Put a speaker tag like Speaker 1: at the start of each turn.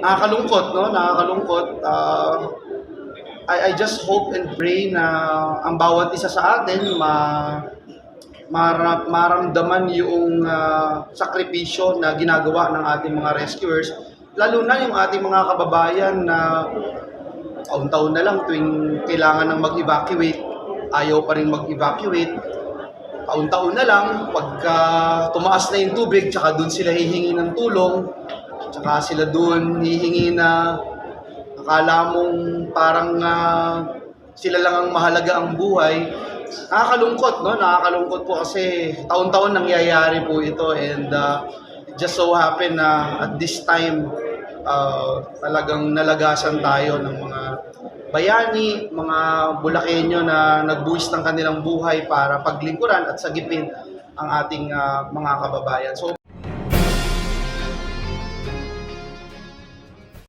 Speaker 1: nakakalungkot, no? Nakakalungkot. Ah, I, I just hope and pray na ang bawat isa sa atin ma mara, maramdaman yung ah, sakripisyo na ginagawa ng ating mga rescuers, lalo na yung ating mga kababayan na taon-taon na lang tuwing kailangan ng mag-evacuate, ayaw pa rin mag-evacuate. Taon-taon na lang, pagka tumaas na yung tubig, tsaka doon sila hihingi ng tulong, tsaka sila doon hihingi na akala mong parang ah, sila lang ang mahalaga ang buhay. Nakakalungkot, no? Nakakalungkot po kasi taon-taon nangyayari po ito and uh, just so happen na at this time uh, talagang nalagasan tayo ng mga bayani, mga Bulakenyo na nagbuwis ng kanilang buhay para paglingkuran at sagipin ang ating uh, mga kababayan. So